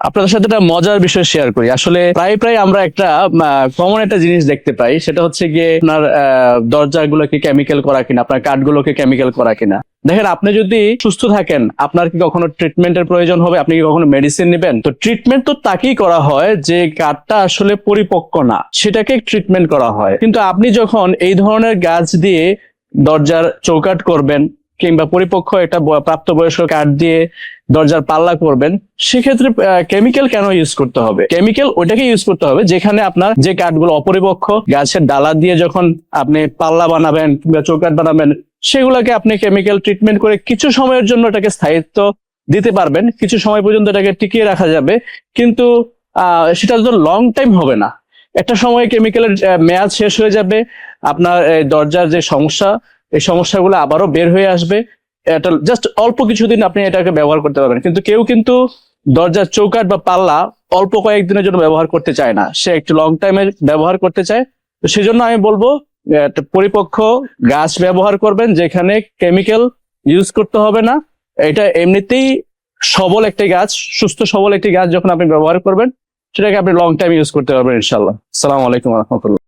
আপনাদের সাথে একটা মজার বিষয় শেয়ার করি। আসলে প্রায় প্রায় আমরা একটা কমন একটা জিনিস দেখতে পাই, সেটা হচ্ছে গিয়ে আপনার দরজাগুলোকে কেমিক্যাল করা কিনা, আপনার কাঠগুলোকে কেমিক্যাল করা কিনা। দেখেন, আপনি যদি সুস্থ থাকেন, আপনার কি কখনো ট্রিটমেন্টের প্রয়োজন হবে? আপনি কি কখনো মেডিসিন নেবেন? তো ট্রিটমেন্ট তো তাকেই করা হয় যে কাঠটা আসলে পরিপক্ক না, সেটাকে ট্রিটমেন্ট করা হয়। কিন্তু আপনি যখন এই ধরনের গাছ দিয়ে দরজার চৌকাট করবেন কিংবা পরিপক্ক একটা প্রাপ্তবয়স্ক কাঠ দিয়ে দরজার পাল্লা করবেন, সেক্ষেত্রে কেমিক্যাল কেন ইউজ করতে হবে? কেমিক্যাল ওইটাকে ইউজ করতে হবে যেখানে আপনার যে কাঠগুলো অপরিপক্ষ গাছের ডালা দিয়ে যখন আপনি পাল্লা বানাবেন কিংবা চৌকাঠ বানাবেন, সেগুলোকে আপনি কেমিক্যাল ট্রিটমেন্ট করে কিছু সময়ের জন্য এটাকে স্থায়িত্ব দিতে পারবেন, কিছু সময় পর্যন্ত এটাকে টিকিয়ে রাখা যাবে, কিন্তু সেটা তো লং টাইম হবে না। একটা সময় কেমিক্যালের মেয়াদ শেষ হয়ে যাবে, আপনার দরজার যে সমস্যা এই সমস্যাগুলো আবারও বের হয়ে আসবে। এটা জাস্ট অল্প কিছুদিন আপনি এটাকে ব্যবহার করতে পারবেন। কিন্তু কেউ কিন্তু দরজার চৌকাঠ বা পাল্লা অল্প কয়েকদিনের জন্য ব্যবহার করতে চায় না। সে একটু লং টাইমের ব্যবহার করতে চায়। তো সেজন্য আমি বলব পরিপক্ক গাছ ব্যবহার করবেন যেখানে কেমিক্যাল ইউজ করতে হবে না। এটা এমনিতেই সবল একটি গাছ, সুস্থ সবল একটি গাছ যখন আপনি ব্যবহার করবেন, সেটাকে আপনি লং টাইম ইউজ করতে পারবেন ইনশাল্লাহ সালাম আলাইকুম রহমতুল্লাহ।